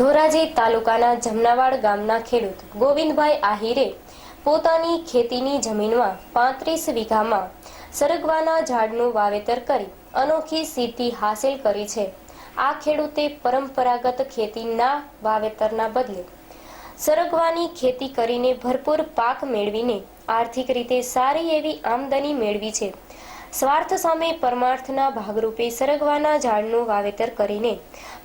ધોરાજી તાલુકાના જમનાવાડ ગામના ખેડૂત ગોવિંદભાઈ આહિરે પોતાની ખેતીની જમીનમાં પાંત્રીસ વીઘામાં સરગવાના ઝાડનું વાવેતર કરી અનોખી સિદ્ધિ હાંસિલ કરી છે. આ ખેડૂતે પરંપરાગત ખેતીના વાવેતરના બદલે સરગવાની ખેતી કરીને ભરપૂર પાક મેળવીને આર્થિક રીતે સારી એવી આમદની મેળવી છે. સ્વાર્થ સામે પરમાર્થના ભાગરૂપે સરગવાના ઝાડનું વાવેતર કરીને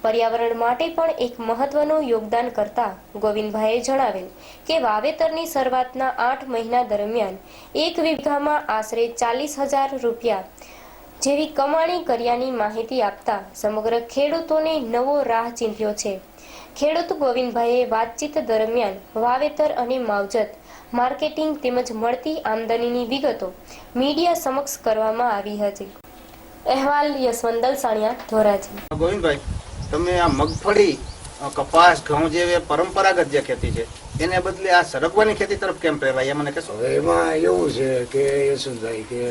પર્યાવરણ માટે પણ એક મહત્વનું યોગદાન કરતા ગોવિંદભાઈએ જણાવેલ કે વાવેતરની શરૂઆતના આઠ મહિના દરમિયાન એક વીઘામાં આશરે ચાલીસ હજાર રૂપિયા જેવી કમાણી કર્યાની માહિતી આપતા સમગ્ર ખેડૂતોને નવો રાહ ચીંધ્યો છે. ખેડૂત ગોવિંદભાઈએ વાતચીત દરમિયાન વાવેતર અને માવજત માર્કેટિંગ તેમજ મળતી આમદનીની વિગતો મીડિયા સમક્ષ કરવામાં આવી હતી. અહેવાલ યશવંતલ સાણિયા ધોરાજી. ગોવિંદભાઈ તમે આ મગફળી કપાસ ઘઉં જેવી પરંપરાગત જે ખેતી છે એને બદલે આ સરગવાની ખેતી તરફ કેમ પ્રેરાય? મને કહેશો. એમાં એવું છે કે યશવંતભાઈ કે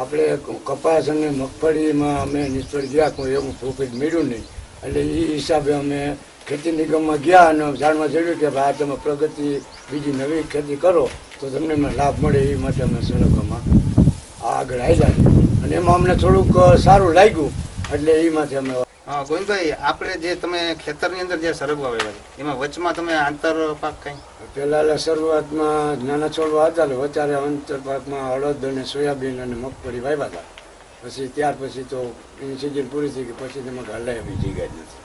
આપણે કપાસ અને મગફળીમાં અમે નિષ્ફળ ગયા કોઈ એવું પ્રોફિટ મળ્યું નહીં. એટલે એ હિસાબે અમે ખેતી નિગમમાં ગયા અને જાણવા જોયું કે ભાઈ આ તમે પ્રગતિ, બીજી નવી ખેતી કરો તો તમને લાભ મળે એ માટે અમે સડકોમાં આગળ આવ્યા અને એમાં અમને થોડુંક સારું લાગ્યું, એટલે એમાંથી અમે અ, ગોવિંદભાઈ આપણે જે તમે ખેતરની અંદર જે સરગવા વાવ્યા એમાં વચમાં તમે આંતર પાક કઈ? પેલા શરૂઆતમાં નાના છોડવા હતા વચારે આંતર પાકમાં હળદ અને સોયાબીન અને મગફળી વાવ્યા હતા. પછી ત્યાર પછી તો એની સિઝન પૂરી થઈ ગઈ પછી તેમાં હલાય બીજી ગાય નથી.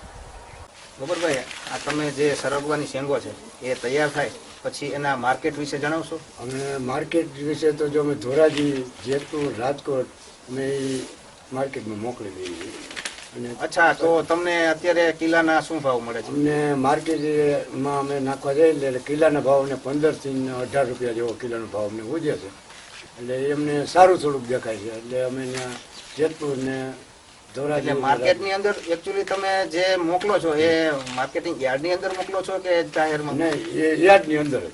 ગોબરભાઈ આ તમે જે સરગવાની શેંગો છે એ તૈયાર થાય પછી એના માર્કેટ વિશે જણાવશો? અમે માર્કેટ વિશે તો જો અમે ધોરાજી જેતપુર રાજકોટ અમે માર્કેટમાં મોકલી દઈએ અચ્છા તો તમને અત્યારે કિલ્લાના શું ભાવ મળે છે? અમને માર્કેટમાં અમે નાખવા જઈએ એટલે કિલ્લાના ભાવ અમને પંદરથી અઢાર રૂપિયા જેવો કિલ્લાનો ભાવ અમને ઉજે છે. એટલે એમને સારું થોડુંક દેખાય છે. એટલે અમે જેતપુર ને એટલે માર્કેટની અંદર એકચ્યુઅલી તમે જે મોકલો છો એ માર્કેટિંગ યાર્ડની અંદર મોકલો છો કે જાહેરમાં? નહીં એ યાર્ડની અંદર જ.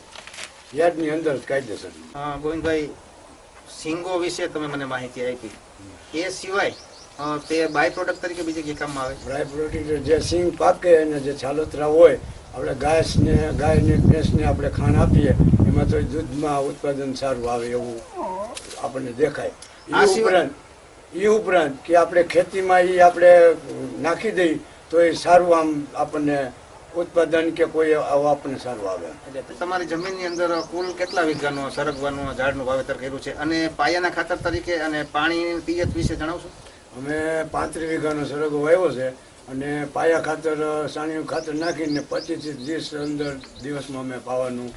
યાર્ડની અંદર જ કાયદેસર. ગોવિંદભાઈ સિંગો વિશે તમે મને માહિતી આપી. એ સિવાય તે બાય પ્રોડક્ટ તરીકે બીજે કઈ કામમાં આવે? બાય પ્રોડક્ટ જે સિંગ પાકે અને જે છાલોતરા હોય આપણે ગાયને ગાયને ભેંસને આપણે ખાણ આપીએ એમાં તો દૂધમાં ઉત્પાદન સારું આવે એવું આપણને દેખાય. એ ઉપરાંત એ ઉપરાંત કે આપણે ખેતીમાં એ આપણે નાખી દઈ તો એ સારું આમ આપણને ઉત્પાદન કે કોઈ આવું આપણને સારું આવે. એટલે તમારી જમીનની અંદર કુલ કેટલા વીઘાનું સરગવાનું ઝાડનું વાવેતર કર્યું છે? અને પાયાના ખાતર તરીકે અને પાણી પિયત વિશે જણાવશો? અમે પાંત્રીસ વીઘાનો સરગો વાવ્યો છે અને પાયા ખાતર સાણિયું ખાતર નાખીને પચીસથી ત્રીસ અંદર દિવસમાં અમે પાવાનું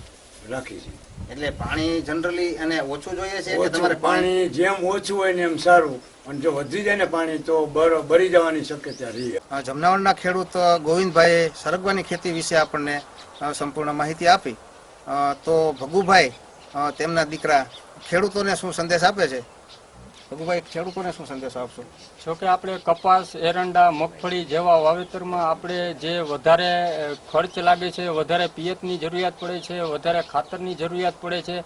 રાખી છીએ. એટલે પાણી જનરલી અને ઓછું જોઈએ છે કે તમારે પાણી જેમ ઓછું હોય ને એમ સારું અને જો વધી જાય ને પાણી તો બર- બળી જવાની શક્યતા રહી. જમનાવળના ખેડૂત ગોવિંદભાઈએ સરગવાની ખેતી વિશે આપણને સંપૂર્ણ માહિતી આપી. તો ભગુભાઈ તેમના દીકરા ખેડૂતોને શું સંદેશ આપે છે? ભગુભાઈ, ખેડૂતોને શું સંદેશ આપશો? જો કે આપણે કપાસ, એરંડા, મગફળી જેવા વાવેતરમાં આપણે જે વધારે ખર્ચ લાગે છે, વધારે પિયતની જરૂરિયાત પડે છે, વધારે ખાતરની જરૂરિયાત પડે છે,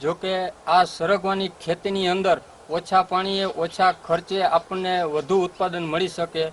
જો કે આ સરગવાની ખેતીની અંદર ઓછા પાણીએ, ઓછા ખર્ચે આપણને વધુ ઉત્પાદન મળી શકે.